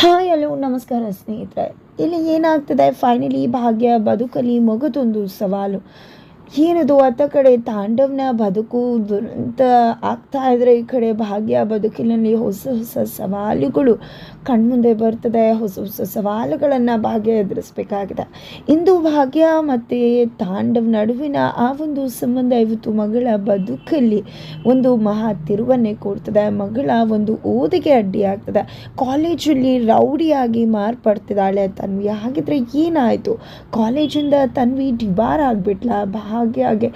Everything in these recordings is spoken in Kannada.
ಹಾಯ್ ಹಲೋ ನಮಸ್ಕಾರ ಸ್ನೇಹಿತರೆ. ಇಲ್ಲಿ ಏನಾಗ್ತದೆ? ಫೈನಲಿ ಭಾಗ್ಯ ಬದುಕಲಿ ಮಗದೊಂದು ಸವಾಲು. ಏನದು ಅತ್ತ ಕಡೆ ತಾಂಡವನ ಬದುಕು ದುರಂತ ಆಗ್ತಾ ಇದ್ರೆ ಈ ಕಡೆ ಭಾಗ್ಯ ಬದುಕಿನಲ್ಲಿ ಹೊಸ ಹೊಸ ಸವಾಲುಗಳು ಕಣ್ಮುಂದೆ ಬರ್ತದೆ. ಹೊಸ ಹೊಸ ಸವಾಲುಗಳನ್ನು ಭಾಗ್ಯ ಎದುರಿಸ್ಬೇಕಾಗಿದೆ. ಇಂದು ಭಾಗ್ಯ ಮತ್ತು ತಾಂಡವ್ ನಡುವಿನ ಆ ಒಂದು ಸಂಬಂಧ ಇವತ್ತು ಮಗಳ ಬದುಕಲ್ಲಿ ಒಂದು ಮಹಾ ತಿರುವನ್ನೇ ಕೊಡ್ತದೆ. ಮಗಳ ಒಂದು ಓದಿಗೆ ಅಡ್ಡಿ ಆಗ್ತದೆ. ಕಾಲೇಜಲ್ಲಿ ರೌಡಿಯಾಗಿ ಮಾರ್ಪಡ್ತಿದ್ದಾಳೆ ತನ್ವಿ. ಹಾಗಿದ್ರೆ ಏನಾಯಿತು? ಕಾಲೇಜಿಂದ ತನ್ವಿ ಡಿಬಾರ್ ಆಗಿಬಿಟ್ಲ? ಭಾಗ್ಯಗೆ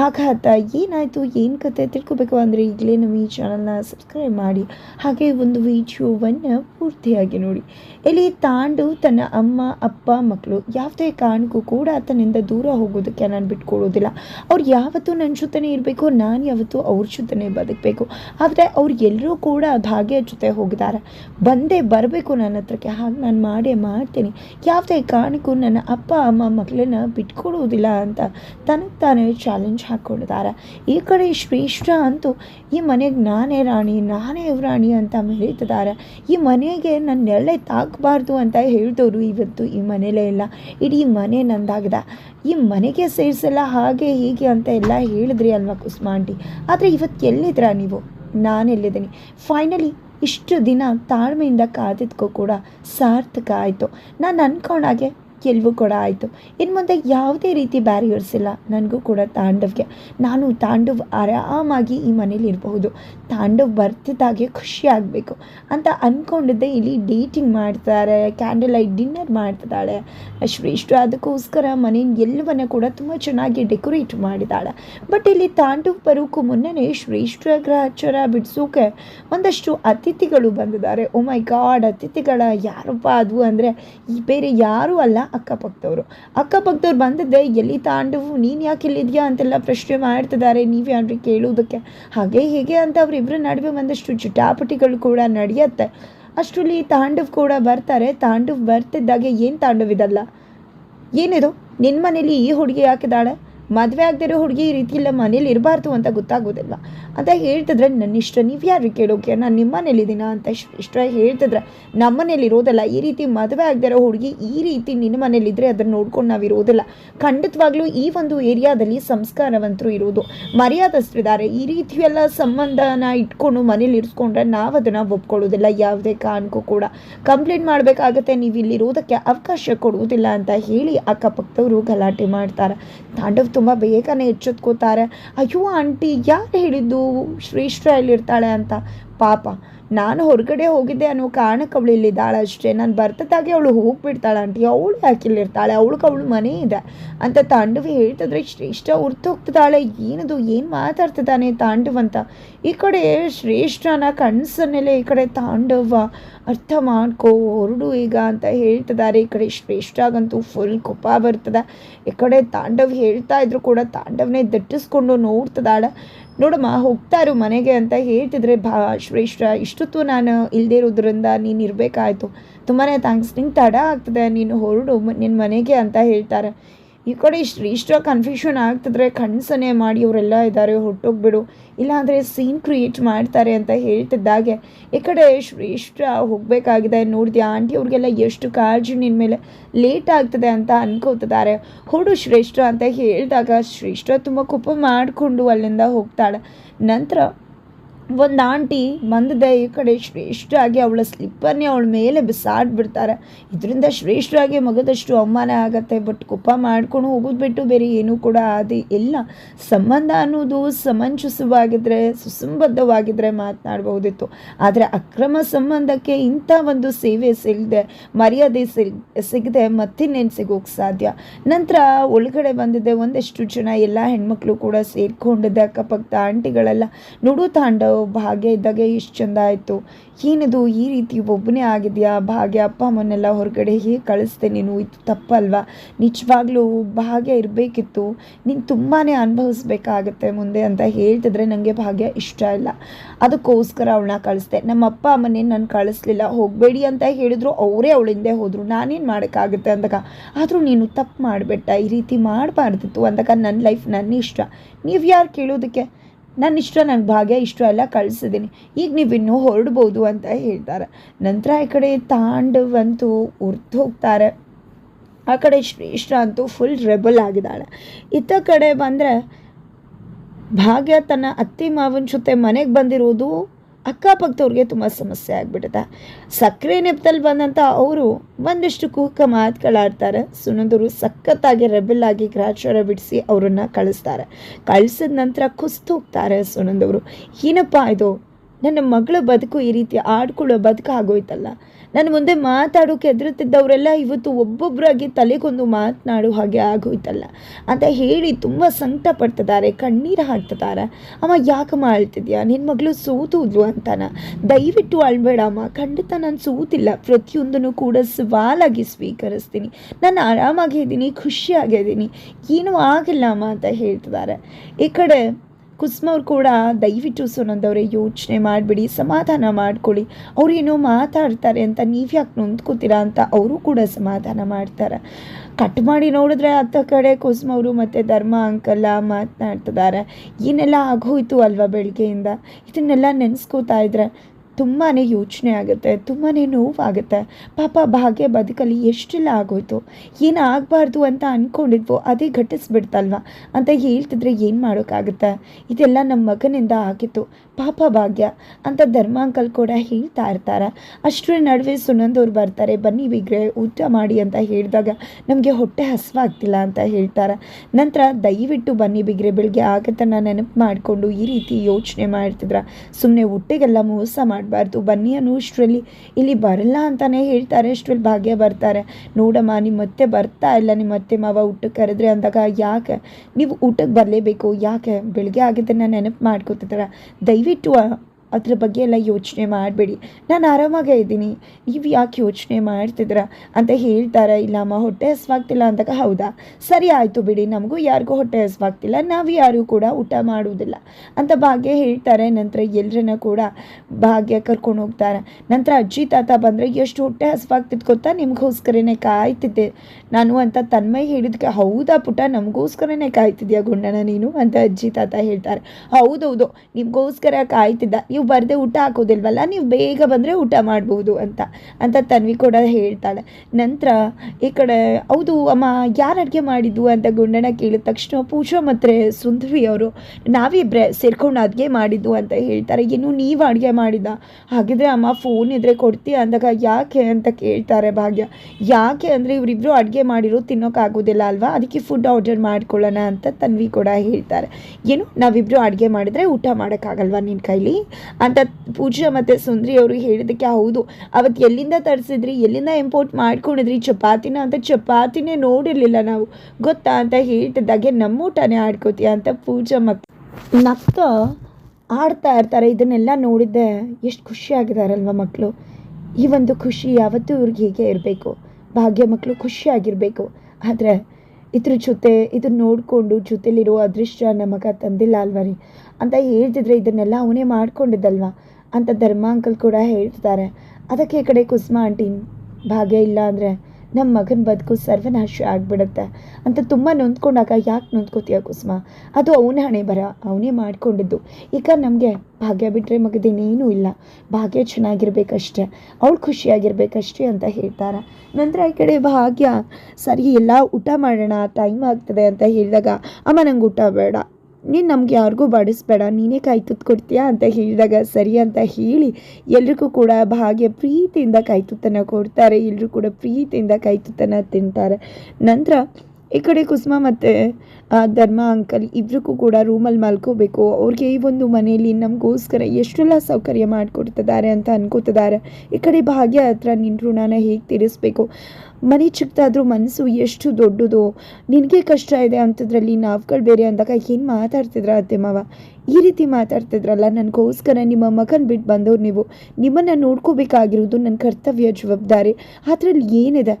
ಆಘಾತ ಏನಾಯಿತು, ಏನು ಕತೆ ತಿಳ್ಕೊಬೇಕು ಅಂದರೆ ಈಗಲೇ ನಮ್ಮ ಈ ಚಾನಲ್ನ ಸಬ್ಸ್ಕ್ರೈಬ್ ಮಾಡಿ. ಹಾಗೆ ಒಂದು ವಿಡಿಯೋವನ್ನು ಪೂರ್ತಿಯಾಗಿ ನೋಡಿ. ಇಲ್ಲಿ ತಾಂಡು ತನ್ನ ಅಮ್ಮ, ಅಪ್ಪ ಮಕ್ಕಳು ಯಾವುದೇ ಕಾರಣಕ್ಕೂ ಕೂಡ ತನ್ನಿಂದ ದೂರ ಹೋಗೋದಕ್ಕೆ ನಾನು ಬಿಟ್ಕೊಡೋದಿಲ್ಲ. ಅವ್ರು ಯಾವತ್ತೂ ನನ್ನ ಜೊತೆನೇ ಇರಬೇಕು, ನಾನು ಯಾವತ್ತೂ ಅವ್ರ ಜೊತೆನೇ ಬದುಕಬೇಕು. ಆದರೆ ಅವ್ರು ಎಲ್ಲರೂ ಕೂಡ ಭಾಗ್ಯ ಜೊತೆ ಹೋಗಿದ್ದಾರೆ ಬಂದೇ ಬರಬೇಕು ನನ್ನ ಹತ್ರಕ್ಕೆ, ಹಾಗೆ ನಾನು ಮಾಡೇ ಮಾಡ್ತೀನಿ. ಯಾವುದೇ ಕಾರಣಕ್ಕೂ ನನ್ನ ಅಪ್ಪ, ಅಮ್ಮ ಮಕ್ಕಳನ್ನ ಬಿಟ್ಕೊಡೋದಿಲ್ಲ ಅಂತ ತನಗೆ ತಾನೇ ಚಾಲೆಂಜ್ ಹಾಕ್ಕೊಂಡಿದ್ದಾರೆ ಈ ಕಡೆ ಶ್ರೇಷ್ಠ ಅಂತೂ ಈ ಮನೆಗೆ ನಾನೇ ರಾಣಿ ನಾನೇ ರಾಣಿ ಅಂತ ಹೇಳ್ತಿದ್ದಾರೆ ಈ ಮನೆಗೆ ನನ್ನ ನೆರಳೆ ತಾಕಬಾರ್ದು ಅಂತ ಹೇಳ್ದವರು ಇವತ್ತು ಈ ಮನೇಲೇ ಇಲ್ಲ. ಇಡೀ ಮನೆ ನಂದಾಗಿದೆ. ಈ ಮನೆಗೆ ಸೇರಿಸಲ್ಲ, ಹಾಗೆ ಹೀಗೆ ಅಂತ ಎಲ್ಲ ಹೇಳಿದ್ರಿ ಅಲ್ವಾ ಕುಸ್ಮಾಂಟಿ ಆದರೆ ಇವತ್ತು ಎಲ್ಲಿದ್ದೀರಾ ನೀವು? ನಾನು ಎಲ್ಲಿದ್ದೀನಿ. ಫೈನಲಿ ಇಷ್ಟು ದಿನ ತಾಳ್ಮೆಯಿಂದ ಕಾದಿದ್ಕೋ ಕೂಡ ಸಾರ್ಥಕ ಆಯಿತು. ನಾನು ಅಂದ್ಕೊಂಡಾಗೆ ಗೆಲುವು ಕೂಡ ಆಯಿತು. ಇನ್ನು ಮುಂದೆ ಯಾವುದೇ ರೀತಿ ಬ್ಯಾರಿಯರ್ಸ್ ಇಲ್ಲ. ನನಗೂ ಕೂಡ ತಾಂಡವ್ಗೆ ನಾನು ತಾಂಡವ್ ಆರಾಮಾಗಿ ಈ ಮನೇಲಿ ಇರಬಹುದು. ತಾಂಡವ್ ಬರ್ತಿದ್ದಾಗೆ ಖುಷಿ ಆಗಬೇಕು. ಅಂತ ಅಂದ್ಕೊಂಡಿದ್ದೆ ಇಲ್ಲಿ ಡೇಟಿಂಗ್ ಮಾಡ್ತಾರೆ ಕ್ಯಾಂಡಲ್ ಲೈಟ್ ಡಿನ್ನರ್ ಮಾಡ್ತಿದ್ದಾಳೆ ಶ್ರೇಷ್ಠ ಅದಕ್ಕೋಸ್ಕರ ಮನೆಯ ಎಲ್ಲವನ್ನ ಕೂಡ ತುಂಬ ಚೆನ್ನಾಗಿ ಡೆಕೋರೇಟ್ ಮಾಡಿದ್ದಾಳೆ. ಬಟ್ ಇಲ್ಲಿ ತಾಂಡವ್ ಬರೋಕ್ಕೂ ಮುನ್ನನೇ ಶ್ರೇಷ್ಠ ಗ್ರಹಚಾರ ಬಿಡಿಸೋಕೆ ಒಂದಷ್ಟು ಅತಿಥಿಗಳು ಬಂದಿದ್ದಾರೆ. ಓ ಮೈ ಗಾಡ್ ಅತಿಥಿಗಳ ಯಾರಪ್ಪ ಅದು ಅಂದರೆ ಈ ಬೇರೆ ಯಾರೂ ಅಲ್ಲ. ಅಕ್ಕಪಕ್ಕದವರು. ಅಕ್ಕಪಕ್ಕದವ್ರು ಬಂದಿದ್ದೆ ಎಲ್ಲಿ ತಾಂಡವು, ನೀನು ಯಾಕೆ ಇಲ್ಲಿದ್ಯಾ ಅಂತೆಲ್ಲ ಪ್ರಶ್ನೆ ಮಾಡ್ತಿದ್ದಾರೆ. ನೀವು ಯಾರು ಕೇಳುವುದಕ್ಕೆ? ಹಾಗೆ ಹೀಗೆ ಅಂತ ಅವರಿಬ್ಬರ ನಡುವೆ ಒಂದಷ್ಟು ಚುಟಾಪಟಿಗಳು ಕೂಡ ನಡೆಯುತ್ತೆ. ಅಷ್ಟರಲ್ಲಿ ತಾಂಡವ್ ಕೂಡ ಬರ್ತಾರೆ. ತಾಂಡವ್ ಬರ್ತಿದ್ದಾಗೆ ಏನು ತಾಂಡವ್ ಇದಲ್ಲ? ಏನಿದು? ನಿನ್ನ ಮನೇಲಿ ಈ ಹುಡುಗಿ ಹಾಕಿದಾಳೆ ಮದುವೆ ಆಗದಿರೋ ಹುಡುಗಿ ಈ ರೀತಿ ಇಲ್ಲ, ಮನೇಲಿ ಇರಬಾರ್ದು ಅಂತ ಗೊತ್ತಾಗೋದಿಲ್ಲ. ಅಂತ ಹೇಳ್ತಿದ್ರೆ ನನ್ನ ಇಷ್ಟ. ನೀವು ಯಾರು ಕೇಳೋಕೆ ನಾನು ನಿಮ್ಮ ಮನೇಲಿದ್ದೀನ ಅಂತ ಇಷ್ಟ ಹೇಳ್ತಿದ್ರೆ ನಮ್ಮ ಮನೇಲಿ ಇರೋದಲ್ಲ, ಈ ರೀತಿ ಮದುವೆ ಆಗದಿರೋ ಹುಡುಗಿ ಈ ರೀತಿ ನಿನ್ನ ಮನೇಲಿದ್ದರೆ ಅದನ್ನು ನೋಡ್ಕೊಂಡು ನಾವು ಇರೋದಿಲ್ಲ. ಖಂಡಿತವಾಗ್ಲೂ ಈ ಒಂದು ಏರಿಯಾದಲ್ಲಿ ಸಂಸ್ಕಾರವಂತರು ಇರೋದು. ಮರ್ಯಾದಸ್ತಿದ್ದಾರೆ ಈ ರೀತಿ ಎಲ್ಲ ಸಂಬಂಧನ ಇಟ್ಕೊಂಡು ಮನೇಲಿ ಇರಿಸ್ಕೊಂಡ್ರೆ ನಾವು ಅದನ್ನು ಒಪ್ಕೊಳ್ಳೋದಿಲ್ಲ, ಯಾವುದೇ ಕಾರಣಕ್ಕೂ ಕೂಡ. ಕಂಪ್ಲೇಂಟ್ ಮಾಡಬೇಕಾಗತ್ತೆ, ನೀವು ಇಲ್ಲಿರೋದಕ್ಕೆ ಅವಕಾಶ ಕೊಡುವುದಿಲ್ಲ ಅಂತ ಹೇಳಿ ಅಕ್ಕಪಕ್ಕದವರು ಗಲಾಟೆ ಮಾಡ್ತಾರೆ. ತಾಂಡವ್ ತುಂಬ ಬೇಗನೆ ಎಚ್ಚೆತ್ಕೋತಾರೆ. ಅಯ್ಯೋ, ಆಂಟಿ, ಯಾರು ಹೇಳಿದ್ದು? ಶ್ರೇಷ್ಠ ಇಲ್ಲಿರ್ತಾಳೆ ಅಂತ. ಪಾಪ, ನಾನು ಹೊರಗಡೆ ಹೋಗಿದ್ದೆ ಅನ್ನೋ ಕಾರಣಕ್ಕೆ ಅವಳು ಇಲ್ಲಿದ್ದಾಳೆ ಅಷ್ಟೇ. ನಾನು ಬರ್ತದಾಗೆ ಅವಳು ಹೋಗ್ಬಿಡ್ತಾಳೆ ಆಂಟಿ. ಅವಳು ಯಾಕೆ ಇಲ್ಲಿರ್ತಾಳೆ? ಅವಳಿಗೆ ಅವಳು ಮನೆ ಇದೆ ಅಂತ ತಾಂಡವಿ ಹೇಳ್ತಿದ್ರೆ ಶ್ರೇಷ್ಠ ಹೋಗ್ತಿದ್ದಾಳೆ ಏನದು, ಏನು ಮಾತಾಡ್ತಿದ್ದಾನೆ ತಾಂಡವ್ ಅಂತ ಈ ಕಡೆ ಶ್ರೇಷ್ಠನ ಕನಸನ್ನೆಲ್ಲ ಈ ಕಡೆ ತಾಂಡವ ಅರ್ಥ ಮಾಡ್ಕೋ, ಹೊರಡು ಈಗ ಅಂತ ಹೇಳ್ತಿದ್ದಾರೆ. ಈ ಕಡೆ ಶ್ರೇಷ್ಠಾಗಂತೂ ಫುಲ್ ಕೋಪ ಬರ್ತದೆ. ಈ ಕಡೆ ತಾಂಡವ್ ಹೇಳ್ತಾ ಇದ್ರು ಕೂಡ ತಾಂಡವನೇ ದಟ್ಟಿಸ್ಕೊಂಡು ನೋಡ್ತದಾಳ ನೋಡಮ್ಮ ಹೋಗ್ತಾರು ಮನೆಗೆ ಅಂತ ಹೇಳ್ತಿದ್ರೆ ಭಾ, ಶ್ರೇಷ್ಠ, ಇಷ್ಟೊತ್ತು ನಾನು ಇಲ್ಲದೇ ಇರೋದ್ರಿಂದ ನೀನು ಇರಬೇಕಾಯ್ತು. ತುಂಬಾ ಥ್ಯಾಂಕ್ಸ್ ನಿಂಗೆ ತಡ ಆಗ್ತದೆ. ನೀನು ಹೊರಡು ನಿನ್ನ ಮನೆಗೆ ಅಂತ ಹೇಳ್ತಾರೆ. ಈ ಕಡೆ ಶ್ರೇಷ್ಠ ಕನ್ಫ್ಯೂಷನ್ ಆಗ್ತಿದ್ರೆ ಕಣ್ಸನೆ ಮಾಡಿ ಇವರೆಲ್ಲ ಇದ್ದಾರೆ ಹೊಟ್ಟೋಗ್ಬಿಡು ಇಲ್ಲಾಂದರೆ ಸೀನ್ ಕ್ರಿಯೇಟ್ ಮಾಡ್ತಾರೆ ಅಂತ ಹೇಳ್ತಿದ್ದಾಗೆ. ಈ ಕಡೆ ಶ್ರೇಷ್ಠ ಹೋಗಬೇಕಾಗಿದೆ. ನೋಡಿದ್ಯಾ ಆಂಟಿ ಅವ್ರಿಗೆಲ್ಲ ಎಷ್ಟು ಕಾಳಜಿ ನಿನ್ನ ಮೇಲೆ ಲೇಟ್ ಆಗ್ತದೆ ಅಂತ ಅನ್ಕೋತಿದ್ದಾರೆ. ಹೊಡು ಶ್ರೇಷ್ಠ ಅಂತ ಹೇಳಿದಾಗ ಶ್ರೇಷ್ಠ ತುಂಬ ಕೋಪ ಮಾಡಿಕೊಂಡು ಅಲ್ಲಿಂದ ಹೋಗ್ತಾಳೆ. ನಂತರ ಒಂದು ಆಂಟಿ ಬಂದಿದೆ, ಈ ಕಡೆ ಶ್ರೇಷ್ಠವಾಗಿ ಅವಳ ಸ್ಲಿಪ್ಪರ್ನೇ ಅವಳ ಮೇಲೆ ಬಿಸಾಡ್ಬಿಡ್ತಾರೆ. ಇದರಿಂದ ಶ್ರೇಷ್ಠವಾಗಿ ಮಗದಷ್ಟು ಅವಮಾನ ಆಗತ್ತೆ, ಬಟ್ ಕುಪ್ಪ ಮಾಡ್ಕೊಂಡು ಹೋಗೋದು ಬಿಟ್ಟು ಬೇರೆ ಏನೂ ಕೂಡ ಅದು ಇಲ್ಲ. ಸಂಬಂಧ ಅನ್ನೋದು ಸಮಂಜಸವಾಗಿದ್ದರೆ ಸುಸಂಬದ್ಧವಾಗಿದ್ದರೆ ಮಾತನಾಡ್ಬೋದಿತ್ತು ಆದರೆ ಅಕ್ರಮ ಸಂಬಂಧಕ್ಕೆ ಇಂಥ ಒಂದು ಸೇವೆ ಸಿಗದೆ, ಮರ್ಯಾದೆ ಸಿಗ್, ಸಿಗದೆ ಮತ್ತಿನ್ನೇನು ಸಿಗೋಕ್ಕೆ ಸಾಧ್ಯ? ನಂತರ ಒಳಗಡೆ ಬಂದಿದ್ದೆ ಒಂದಷ್ಟು ಜನ, ಎಲ್ಲ ಹೆಣ್ಮಕ್ಳು ಕೂಡ ಸೇರ್ಕೊಂಡಿದ್ದೆ ಅಕ್ಕಪಕ್ಕ ಆಂಟಿಗಳೆಲ್ಲ. ನುಡು ತಾಂಡವ್ ಭಾಗ್ಯ ಇದ್ದಾಗೆ ಇಷ್ಟು ಚಂದ ಆಯಿತು. ಏನಿದು, ಈ ರೀತಿ ಒಬ್ಬನೇ ಆಗಿದೆಯಾ? ಭಾಗ್ಯ ಅಪ್ಪ ಅಮ್ಮನ್ನೆಲ್ಲ ಹೊರಗಡೆ ಹೇಗೆ ಕಳಿಸ್ದೆ ನೀನು, ಇದು ತಪ್ಪಲ್ವಾ? ನಿಜವಾಗ್ಲೂ ಭಾಗ್ಯ ಇರಬೇಕಿತ್ತು. ನೀನು ತುಂಬಾ ಅನುಭವಿಸ್ಬೇಕಾಗತ್ತೆ ಮುಂದೆ ಅಂತ ಹೇಳ್ತಿದ್ರೆ ನನಗೆ ಭಾಗ್ಯ ಇಷ್ಟ ಇಲ್ಲ. ಅದಕ್ಕೋಸ್ಕರ ಅವಳನ್ನ ಕಳಿಸ್ದೆ. ನಮ್ಮ ಅಪ್ಪ ಅಮ್ಮನೇನು ನಾನು ಕಳಿಸ್ಲಿಲ್ಲ, ಹೋಗಬೇಡಿ ಅಂತ ಹೇಳಿದ್ರು, ಅವರೇ ಅವಳ ಹಿಂದೆ ಹೋದರು. ನಾನೇನು ಮಾಡೋಕ್ಕಾಗುತ್ತೆ ಅಂದಾಗ, ಆದರೂ ನೀನು ತಪ್ಪು ಮಾಡಿಬಿಟ್ಟ, ಈ ರೀತಿ ಮಾಡಬಾರ್ದಿತ್ತು ಅಂದಾಗ ನನ್ನ ಲೈಫ್ ನನ್ನ ಇಷ್ಟ. ನೀವು ಯಾರು ಕೇಳೋದಕ್ಕೆ? ನನ್ನ ಇಷ್ಟ ನನಗೆ ಭಾಗ್ಯ, ಇಷ್ಟ ಎಲ್ಲ ಕಳಿಸಿದ್ದೀನಿ. ಈಗ ನೀವು ಇನ್ನೂ ಹೊರಡ್ಬೋದು ಅಂತ ಹೇಳ್ತಾರೆ. ನಂತರ ಈ ಕಡೆ ತಾಂಡವಂತೂ ಉರ್ತು ಹೋಗ್ತಾರೆ. ಆ ಕಡೆ ಶ್ರೇಷ್ಠ ಅಂತೂ ಫುಲ್ ರೆಬಲ್ ಆಗಿದ್ದಾಳೆ. ಇತ್ತ ಕಡೆ ಬಂದರೆ ಭಾಗ್ಯ ತನ್ನ ಅತ್ತಿ ಮಾವನ ಜೊತೆ ಮನೆಗೆ ಬಂದಿರೋದು ಅಕ್ಕಪಕ್ಕದವ್ರಿಗೆ ತುಂಬ ಸಮಸ್ಯೆ ಆಗಿಬಿಡುತ್ತೆ. ಸಕ್ಕರೆ ನೆಪದಲ್ಲಿ ಬಂದಂಥ ಅವರು ಒಂದಿಷ್ಟು ಕುಹಕ ಮಾತುಗಳಾಡ್ತಾರೆ. ಸುನಂದರು ಸಖತ್ತಾಗಿ ರೆಬೆಲ್ ಆಗಿ ಗ್ರಾಚಾರ ಬಿಡಿಸಿ ಅವರನ್ನು ಕಳಿಸ್ತಾರೆ. ಕಳಿಸಿದ ನಂತರ ಕುಸ್ತು ಹೋಗ್ತಾರೆ ಸುನಂದವರು ಏನಪ್ಪ ಇದು? ನನ್ನ ಮಗಳ ಬದುಕು ಈ ರೀತಿ ಆಡ್ಕೊಳ್ಳೋ ಬದುಕು ಆಗೋಯ್ತಲ್ಲ. ನನ್ನ ಮುಂದೆ ಮಾತಾಡೋಕೆ ಹೆದರುತ್ತಿದ್ದವರೆಲ್ಲ ಇವತ್ತು ಒಬ್ಬೊಬ್ಬರಾಗಿ ತಲೆಗೊಂದು ಮಾತನಾಡೋ ಹಾಗೆ ಆಗೋಯ್ತಲ್ಲ. ಅಂತ ಹೇಳಿ ತುಂಬ ಸಂಕಟ ಪಡ್ತಿದ್ದಾರೆ, ಕಣ್ಣೀರು ಹಾಕ್ತಿದ್ದಾರೆ ಅಮ್ಮ, ಯಾಕಮ್ಮ ಅಳ್ತಿದ್ಯಾ? ನಿನ್ನ ಮಗಳು ಸೋತುದ್ಲು ಅಂತಾನ. ದಯವಿಟ್ಟು ಅಳ್ಬೇಡಮ್ಮ. ಖಂಡಿತ ನಾನು ಸೋತಿಲ್ಲ. ಪ್ರತಿಯೊಂದನ್ನು ಕೂಡ ಸವಾಲಾಗಿ ಸ್ವೀಕರಿಸ್ತೀನಿ. ನಾನು ಆರಾಮಾಗಿದ್ದೀನಿ, ಖುಷಿಯಾಗಿದ್ದೀನಿ. ಏನೂ ಆಗಿಲ್ಲ ಅಮ್ಮ ಅಂತ ಹೇಳ್ತಿದ್ದಾರೆ. ಈ ಕಡೆ ಕುಸುಮವ್ರು ಕೂಡ ದಯವಿಟ್ಟು ಸುನಂದವರೇ ಯೋಚನೆ ಮಾಡಿಬಿಡಿ, ಸಮಾಧಾನ ಮಾಡ್ಕೊಳ್ಳಿ. ಅವ್ರು ಏನೋ ಮಾತಾಡ್ತಾರೆ ಅಂತ ನೀವು ಯಾಕೆ ನೊಂದ್ಕೋತೀರಾ ಅಂತ ಅವರು ಕೂಡ ಸಮಾಧಾನ ಮಾಡ್ತಾರೆ. ಕಟ್ ಮಾಡಿ ನೋಡಿದ್ರೆ ಅತ್ತ ಕಡೆ ಕುಸುಮವರು ಮತ್ತು ಧರ್ಮ ಅಂಕಲ್ಲ ಮಾತನಾಡ್ತಿದ್ದಾರೆ ಏನೆಲ್ಲ ಆಗೋಯ್ತು ಅಲ್ವಾ ಬೆಳಗ್ಗೆಯಿಂದ ಇದನ್ನೆಲ್ಲ ನೆನೆಸ್ಕೋತಾ ಇದ್ರೆ. ತುಂಬಾ ಯೋಚನೆ ಆಗುತ್ತೆ ತುಂಬಾ ನೋವಾಗುತ್ತೆ. ಪಾಪ ಭಾಗ್ಯ ಬದುಕಲ್ಲಿ ಎಷ್ಟೆಲ್ಲ ಆಗೋಯ್ತು? ಏನು ಆಗಬಾರ್ದು ಅಂತ ಅಂದ್ಕೊಂಡಿದ್ವೋ ಅದೇ ಘಟಿಸ್ಬಿಡ್ತಲ್ವ? ಅಂತ ಹೇಳ್ತಿದ್ರೆ ಏನು ಮಾಡೋಕ್ಕಾಗುತ್ತೆ? ಇದೆಲ್ಲ ನಮ್ಮ ಮಗನಿಂದ ಆಗಿತ್ತು. ಪಾಪ ಭಾಗ್ಯ ಅಂತ ಧರ್ಮಾಂಕಲ್ ಕೂಡ ಹೇಳ್ತಾ ಇರ್ತಾರೆ. ಅಷ್ಟರ ನಡುವೆ ಸುನಂದವ್ರು ಬರ್ತಾರೆ, ಬನ್ನಿ ಬಿಗ್ರೆ ಊಟ ಮಾಡಿ ಅಂತ ಹೇಳಿದಾಗ ನಮಗೆ ಹೊಟ್ಟೆ ಹಸಿವಾಗ್ತಿಲ್ಲ ಅಂತ ಹೇಳ್ತಾರೆ. ನಂತರ ದಯವಿಟ್ಟು ಬನ್ನಿ ಬಿಗ್ರೆ ಬೆಳಗ್ಗೆ ಆಗತ್ತನ್ನು ನೆನಪು ಮಾಡಿಕೊಂಡು ಈ ರೀತಿ ಯೋಚನೆ ಮಾಡ್ತಿದ್ರ. ಸುಮ್ಮನೆ ಹೊಟ್ಟೆಗೆಲ್ಲ ಮೋಸ ಮಾಡಬಾರ್ದು. ಬನ್ನಿ ಅನ್ನೋಷ್ಟರಲ್ಲಿ ಇಲ್ಲಿ ಬರಲ್ಲ ಅಂತಲೇ ಹೇಳ್ತಾರೆ. ಅಷ್ಟರಲ್ಲಿ ಭಾಗ್ಯ ಬರ್ತಾರೆ. ನೋಡಮ್ಮ, ನಿಮ್ಮ ಮತ್ತೆ ಬರ್ತಾ ಇಲ್ಲ. ನಿಮ್ಮ ಅತ್ತೆ ಮಾವ ಊಟಕ್ಕೆ ಕರೆದ್ರೆ ಅಂದಾಗ ಯಾಕೆ? ನೀವು ಊಟಕ್ಕೆ ಬರಲೇಬೇಕು. ಯಾಕೆ? ಬೆಳಗ್ಗೆ ಆಗಿದ್ದನ್ನು ನೆನಪು ಮಾಡ್ಕೋತಿದ್ದಾರೆ? ದಯವಿಟ್ಟು ಅದ್ರ ಬಗ್ಗೆ ಎಲ್ಲ ಯೋಚನೆ ಮಾಡಬೇಡಿ. ನಾನು ಆರಾಮಾಗೇ ಇದ್ದೀನಿ. ನೀವು ಯಾಕೆ ಯೋಚನೆ ಮಾಡ್ತಿದ್ರ ಅಂತ ಹೇಳ್ತಾರೆ? ಇಲ್ಲಮ್ಮ ಹೊಟ್ಟೆ ಹಸ್ವಾಗ್ತಿಲ್ಲ ಅಂದಾಗ ಹೌದಾ? ಸರಿ ಆಯಿತು ಬಿಡಿ, ನಮಗೂ ಯಾರಿಗೂ ಹೊಟ್ಟೆ ಹಸ್ವಾಗ್ತಿಲ್ಲ, ನಾವು ಯಾರೂ ಕೂಡ ಊಟ ಮಾಡುವುದಿಲ್ಲ ಅಂತ ಭಾಗ್ಯ ಹೇಳ್ತಾರೆ. ನಂತರ ಎಲ್ಲರನ್ನ ಕೂಡ ಭಾಗ್ಯ ಕರ್ಕೊಂಡು ಹೋಗ್ತಾರೆ. ನಂತರ ಅಜ್ಜಿ, ತಾತ ಬಂದರೆ ಎಷ್ಟು ಹೊಟ್ಟೆ ಹಸ್ವಾಗ್ತಿತ್ತು ಗೊತ್ತಾ? ನಿಮಗೋಸ್ಕರನೇ ಕಾಯ್ತಿದ್ದೆ. ನಾನು ಅಂತ ತನ್ಮಯ್ ಹೇಳಿದ್ಕೆ, ಹೌದಾ ಪುಟ ನಮಗೋಸ್ಕರನೇ ಕಾಯ್ತಿದ್ಯಾ ಗುಂಡನ ನೀನು? ಅಂತ ಅಜ್ಜಿ, ತಾತ ಹೇಳ್ತಾರೆ. ಹೌದೌದು, ನಿಮಗೋಸ್ಕರ ಕಾಯ್ತಿದ್ದ. ನೀವು ಬರದೆ ಊಟ ಹಾಕೋದಿಲ್ವಲ್ಲ, ನೀವು ಬೇಗ ಬಂದರೆ ಊಟ ಮಾಡ್ಬೋದು ಅಂತ ಅಂತ ತನ್ವಿ ಕೂಡ ಹೇಳ್ತಾಳೆ. ನಂತರ ಈ ಕಡೆ, ಹೌದು ಅಮ್ಮ, ಯಾರು ಅಡುಗೆ ಮಾಡಿದ್ದು? ಅಂತ ಗುಂಡಣ್ಣ ಕೇಳಿದ ತಕ್ಷಣ ಪೂಜಾ ಮತ್ತು ಸುಂದರಿ ಅವರು ನಾವಿಬ್ಬರೇ ಸೇರ್ಕೊಂಡು ಅಡುಗೆ ಮಾಡಿದ್ದು ಅಂತ ಹೇಳ್ತಾರೆ. ಏನು ನೀವು ಅಡುಗೆ ಮಾಡಿದ? ಹಾಗಿದ್ರೆ ಅಮ್ಮ ಫೋನ್ ಇದ್ರೆ ಕೊಡ್ತೀಯ? ಅಂದಾಗ, ಯಾಕೆ? ಅಂತ ಕೇಳ್ತಾರೆ ಭಾಗ್ಯ. ಯಾಕೆ? ಅಂದರೆ ಇವರಿಬ್ಬರು ಅಡುಗೆ ಮಾಡಿರೋ ತಿನ್ನೋಕ್ಕಾಗೋದಿಲ್ಲ ಅಲ್ವಾ? ಅದಕ್ಕೆ ಫುಡ್ ಆರ್ಡರ್ ಮಾಡ್ಕೊಳ್ಳೋಣ ಅಂತ ತನ್ವಿ ಕೂಡ ಹೇಳ್ತಾರೆ. ಏನು? ನಾವಿಬ್ಬರು ಅಡುಗೆ ಮಾಡಿದ್ರೆ ಊಟ ಮಾಡೋಕ್ಕಾಗಲ್ವಾ ನಿನ್ನ ಕೈಲಿ? ಅಂತ ಪೂಜಾ ಮತ್ತು ಸುಂದ್ರಿ ಅವರು ಹೇಳಿದ್ದಕ್ಕೆ ಹೌದು. ಅವತ್ತು ಎಲ್ಲಿಂದ ತರಿಸಿದ್ರಿ? ಎಲ್ಲಿಂದ ಇಂಪೋರ್ಟ್ ಮಾಡ್ಕೊಂಡಿದ್ರಿ? ಚಪಾತಿನ ಅಂತ ಚಪಾತಿನೇ ನೋಡಿರಲಿಲ್ಲ ನಾವು. ಗೊತ್ತಾ ಅಂತ ಹೇಳ್ತಿದ್ದಾಗೆ ನಮ್ಮ ಊಟನೇ ಆಡ್ಕೋತೀಯ ಅಂತ ಪೂಜಾ ಮತ್ತು ನಕ್ತ ಆಡ್ತಾ ಇರ್ತಾರೆ. ಇದನ್ನೆಲ್ಲ ನೋಡಿದ್ದೆ ಎಷ್ಟು ಖುಷಿಯಾಗಿದ್ದಾರಲ್ವ ಮಕ್ಕಳು ಈ ಒಂದು ಖುಷಿ ಯಾವತ್ತೂ ಇವ್ರಿಗೆ ಹೀಗೆ ಇರಬೇಕು. ಭಾಗ್ಯ ಮಕ್ಕಳು ಖುಷಿಯಾಗಿರಬೇಕು ಆದರೆ ಇದ್ರ ಜೊತೆ ಇದನ್ನ ನೋಡಿಕೊಂಡು ಜೊತೆಲಿರೋ ಅದೃಷ್ಟ ನಮಗೆ ತಂದಿಲ್ಲ ಅಲ್ವ ರೀ ಅಂತ ಹೇಳ್ತಿದ್ರೆ ಇದನ್ನೆಲ್ಲ ಅವನೇ ಮಾಡ್ಕೊಂಡಿದ್ದಲ್ವ? ಅಂತ ಧರ್ಮ ಅಂಕಲ್ ಕೂಡ ಹೇಳ್ತಾರೆ ಅದಕ್ಕೆ ಈ ಕಡೆ ಕುಸುಮ ಆಂಟಿ ಭಾಗ್ಯ ಇಲ್ಲ ಅಂದರೆ ನಮ್ಮ ಮಗನ ಬದುಕು ಸರ್ವನಾಶ ಆಗಿಬಿಡುತ್ತೆ ಅಂತ ತುಂಬ ನೊಂದ್ಕೊಂಡಾಗ ಯಾಕೆ ನೊಂದ್ಕೋತೀಯ ಕುಸುಮ? ಅದು ಅವನ ಹಣೆ ಬರ, ಅವನೇ ಮಾಡಿಕೊಂಡಿದ್ದು. ಈಗ ನಮಗೆ ಭಾಗ್ಯ ಬಿಟ್ಟರೆ ಮಗದೇನೇನೂ ಇಲ್ಲ. ಭಾಗ್ಯ ಚೆನ್ನಾಗಿರ್ಬೇಕಷ್ಟೆ, ಅವಳು ಖುಷಿಯಾಗಿರ್ಬೇಕಷ್ಟೇ ಅಂತ ಹೇಳ್ತಾರೆ. ನಂತರ ಈ ಕಡೆ ಭಾಗ್ಯ, ಸರಿ, ಎಲ್ಲ ಊಟ ಮಾಡೋಣ ಟೈಮ್ ಆಗ್ತದೆ ಅಂತ ಹೇಳಿದಾಗ, ಅಮ್ಮ ನಂಗೆ ಊಟ ಬೇಡ. ನೀನು ನಮ್ಗೆ ಯಾರಿಗೂ ಬಡಿಸ್ಬೇಡ, ನೀನೇ ಕೈ ತುತ್ತು ಕೊಡ್ತೀಯಾ ಅಂತ ಹೇಳಿದಾಗ ಸರಿ ಅಂತ ಹೇಳಿ ಎಲ್ರಿಗೂ ಕೂಡ ಭಾಗ್ಯ ಪ್ರೀತಿಯಿಂದ ಕೈ ತುತ್ತನ್ನು ಕೊಡ್ತಾರೆ ಎಲ್ಲರೂ ಕೂಡ ಪ್ರೀತಿಯಿಂದ ಕೈ ತುತ್ತನ್ನು ತಿಂತಾರೆ. ನಂತರ ಈ ಕಡೆ ಕುಸುಮ ಮತ್ತು ಧರ್ಮ, ಅಂಕಲ್ ಇಬ್ರಿಗೂ ಕೂಡ ರೂಮಲ್ಲಿ ಮಲ್ಕೋಬೇಕು. ಅವ್ರಿಗೆ ಈ ಒಂದು ಮನೆಯಲ್ಲಿ ನಮಗೋಸ್ಕರ ಎಷ್ಟೆಲ್ಲ ಸೌಕರ್ಯ ಮಾಡಿಕೊಡ್ತಿದ್ದಾರೆ ಅಂತ ಅನ್ಕೋತಿದ್ದಾರೆ. ಈ ಕಡೆ ಭಾಗ್ಯ ಹತ್ರ ನಿನ್ನ ಋಣನ ಹೇಗೆ ತೀರಿಸ್ಬೇಕು? ಮನೆ ಚಿಕ್ಕದಾದ್ರೂ ಮನಸ್ಸು ಎಷ್ಟು ದೊಡ್ಡದು, ನಿನಗೆ ಕಷ್ಟ ಇದೆ ಅಂಥದ್ರಲ್ಲಿ ನಾವುಗಳು ಬೇರೆ ಅಂದಾಗ ಏನು ಮಾತಾಡ್ತಿದ್ರ ಅತ್ತೆ ಮಾವ? ಈ ರೀತಿ ಮಾತಾಡ್ತಿದ್ರಲ್ಲ, ನನಗೋಸ್ಕರ ನಿಮ್ಮ ಮಗನ ಬಿಟ್ಟು ಬಂದವ್ರು ನೀವು. ನಿಮ್ಮನ್ನು ನೋಡ್ಕೋಬೇಕಾಗಿರೋದು ನನ್ನ ಕರ್ತವ್ಯ, ಜವಾಬ್ದಾರಿ. ಅದರಲ್ಲಿ ಏನಿದೆ?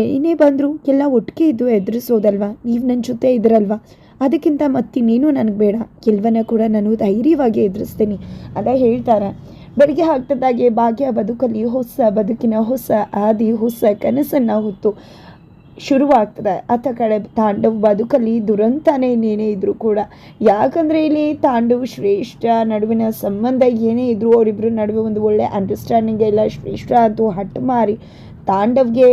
ಏನೇ ಬಂದರೂ ಎಲ್ಲ ಒಟ್ಟಿಗೆ ಇದ್ದು ಎದುರಿಸೋದಲ್ವಾ? ನೀವು ನನ್ನ ಜೊತೆ ಇದ್ರಲ್ವಾ? ಅದಕ್ಕಿಂತ ಮತ್ತಿನ್ನೇನು ನನಗೆ ಬೇಡ. ಕೆಲವನ್ನ ಕೂಡ ನಾನು ಧೈರ್ಯವಾಗಿ ಎದುರಿಸ್ತೀನಿ. ಅದ ಹೇಳ್ತಾರೆ. ಬೆಳಿಗ್ಗೆ ಆಗ್ತದಾಗೆ ಭಾಗ್ಯ ಬದುಕಲ್ಲಿ ಹೊಸ ಬದುಕಿನ ಹೊಸ ಆದಿ, ಹೊಸ ಕನಸನ್ನು ಹೊತ್ತು ಶುರುವಾಗ್ತದೆ. ಆತ ಕಡೆ ತಾಂಡವ್ ಬದುಕಲ್ಲಿ ದುರಂತನೇ ಇನ್ನೇನೇ ಇದ್ರೂ ಕೂಡ. ಯಾಕಂದರೆ ಇಲ್ಲಿ ತಾಂಡವ್ ಶ್ರೇಷ್ಠ ನಡುವಿನ ಸಂಬಂಧ ಏನೇ ಇದ್ರೂ ಅವರಿಬ್ಬರ ನಡುವೆ ಒಂದು ಒಳ್ಳೆ ಅಂಡರ್ಸ್ಟ್ಯಾಂಡಿಂಗ್ ಇಲ್ಲ, ಶ್ರೇಷ್ಠ ಅಂತೂ ಹಠ ಮಾರಿ ತಾಂಡವ್ಗೆ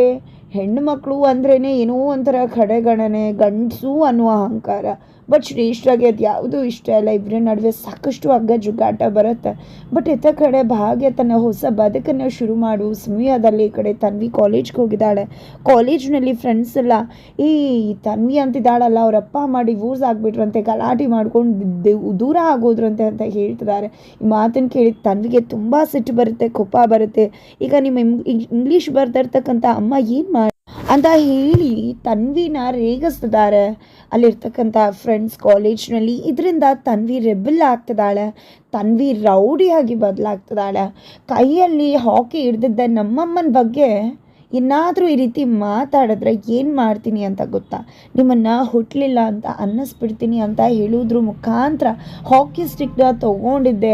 ಹೆಣ್ಣು ಮಕ್ಕಳು ಅಂದ್ರೇ ಏನೋ ಒಂಥರ ಕಡೆಗಣನೆ ಗಂಡಸು ಅನ್ನುವ ಅಹಂಕಾರ. ಬಟ್ ಶ್ರೇಷ್ಠವಾಗಿ ಅದು ಯಾವುದೂ ಇಷ್ಟ ಇಲ್ಲ. ಇಬ್ಬರ ನಡುವೆ ಸಾಕಷ್ಟು ಹಗ್ಗ ಜುಗ್ಗಾಟ ಬರುತ್ತೆ. ಬಟ್ ಇತ್ತ ಕಡೆ ಭಾಗ್ಯ ತನ್ನ ಹೊಸ ಬದುಕನ್ನು ಶುರು ಮಾಡು. ಸಮಯದಲ್ಲಿ ಈ ಕಡೆ ತನ್ವಿ ಕಾಲೇಜ್ಗೆ ಹೋಗಿದ್ದಾಳೆ. ಕಾಲೇಜ್ನಲ್ಲಿ ಫ್ರೆಂಡ್ಸ್ ಎಲ್ಲ ಈ ತನ್ವಿ ಅಂತಿದ್ದಾಳಲ್ಲ, ಅವ್ರ ಅಪ್ಪ ಅಮ್ಮ ಡಿವೋರ್ಸ್ ಆಗಿಬಿಟ್ರಂತೆ, ಗಲಾಟೆ ಮಾಡ್ಕೊಂಡು ದೂರ ಆಗೋದ್ರಂತೆ ಅಂತ ಹೇಳ್ತಿದ್ದಾರೆ. ಈ ಮಾತನ್ನು ಕೇಳಿ ತನ್ವಿಗೆ ತುಂಬ ಸಿಟ್ಟು ಬರುತ್ತೆ, ಕೋಪ ಬರುತ್ತೆ. ಈಗ ನಿಮ್ಮ ಇಂಗ್ಲೀಷ್ ಬರ್ದಿರ್ತಕ್ಕಂಥ ಅಮ್ಮ ಏನು ಮಾಡಿ, ಅಂತ ಹೇಳಿ ತನ್ವಿನ ರೇಗಿಸ್ತಿದ್ದಾರೆ. ಅಲ್ಲಿರ್ತಕ್ಕಂಥ ಫ್ರೆಂಡ್ಸ್ ಕಾಲೇಜ್ನಲ್ಲಿ ಇದರಿಂದ ತನ್ವಿ ರೆಬಲ್ ಆಗ್ತದಾಳೆ ತನ್ವಿ ರೌಡಿಯಾಗಿ ಬದಲಾಗ್ತದಾಳೆ ಕೈಯಲ್ಲಿ ಹಾಕಿ ಹಿಡ್ದಿದ್ದ ನಮ್ಮಮ್ಮನ ಬಗ್ಗೆ ಏನಾದರೂ ಈ ರೀತಿ ಮಾತಾಡಿದ್ರೆ ಏನು ಮಾಡ್ತೀನಿ ಅಂತ ಗೊತ್ತಾ? ನಿಮ್ಮನ್ನು ಹುಟ್ಟಲಿಲ್ಲ ಅಂತ ಅನ್ನಿಸ್ಬಿಡ್ತೀನಿ ಅಂತ ಹೇಳೋದ್ರ ಮುಖಾಂತರ ಹಾಕಿ ಸ್ಟಿಕ್ನ ತೊಗೊಂಡಿದ್ದೆ.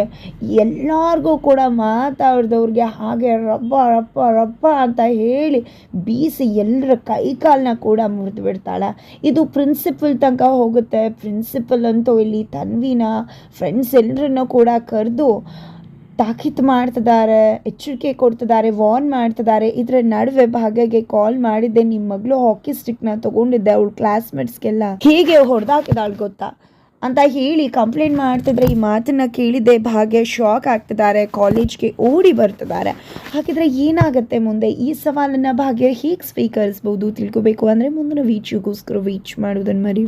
ಎಲ್ಲರಿಗೂ ಕೂಡ ಮಾತಾಡಿದವ್ರಿಗೆ ಹಾಗೆ ರಬ್ಬ ರಪ್ಪ ರಪ್ಪ ಅಂತ ಹೇಳಿ ಬೀಸಿ ಎಲ್ಲರ ಕೈ ಕಾಲನ್ನ ಕೂಡ ಮುರಿದು ಬಿಡ್ತಾಳೆ. ಇದು ಪ್ರಿನ್ಸಿಪಲ್ ತನಕ ಹೋಗುತ್ತೆ. ಪ್ರಿನ್ಸಿಪಲ್ ಅಂತೂ ಇಲ್ಲಿ ತನ್ವಿನ ಫ್ರೆಂಡ್ಸ್ ಎಲ್ಲರನ್ನೂ ಕೂಡ ಕರೆದು ತಾಕೀತು ಮಾಡ್ತಿದ್ದಾರೆ, ಎಚ್ಚರಿಕೆ ಕೊಡ್ತಿದ್ದಾರೆ ವಾರ್ನ್ ಮಾಡ್ತಿದ್ದಾರೆ. ಇದರ ನಡುವೆ ಭಾಗ್ಯಗೆ ಕಾಲ್ ಮಾಡಿದ್ದೆ ನಿಮ್ಮ ಮಗಳು ಹಾಕಿ ಸ್ಟಿಕ್ನ ತಗೊಂಡಿದ್ದೆ, ಅವಳು ಕ್ಲಾಸ್ಮೇಟ್ಸ್ಗೆಲ್ಲ ಹೇಗೆ ಹೊಡೆದಾಕಿದಾಳು ಗೊತ್ತಾ? ಅಂತ ಹೇಳಿ ಕಂಪ್ಲೇಂಟ್ ಮಾಡ್ತಿದ್ರೆ ಈ ಮಾತನ್ನ ಕೇಳಿದ್ದೆ, ಭಾಗ್ಯ ಶಾಕ್ ಆಗ್ತಿದ್ದಾರೆ ಕಾಲೇಜ್ಗೆ ಓಡಿ ಬರ್ತಿದ್ದಾರೆ. ಹಾಗಿದ್ರೆ ಏನಾಗುತ್ತೆ ಮುಂದೆ? ಈ ಸವಾಲನ್ನು ಭಾಗ್ಯ ಹೇಗೆ ಸ್ವೀಕರಿಸ್ಬೋದು ತಿಳ್ಕೊಬೇಕು ಅಂದರೆ ಮುಂದಿನ ವೀಚಿಗೋಸ್ಕರ ವೀಚ್ ಮಾಡೋದನ್ನು ಮರಿ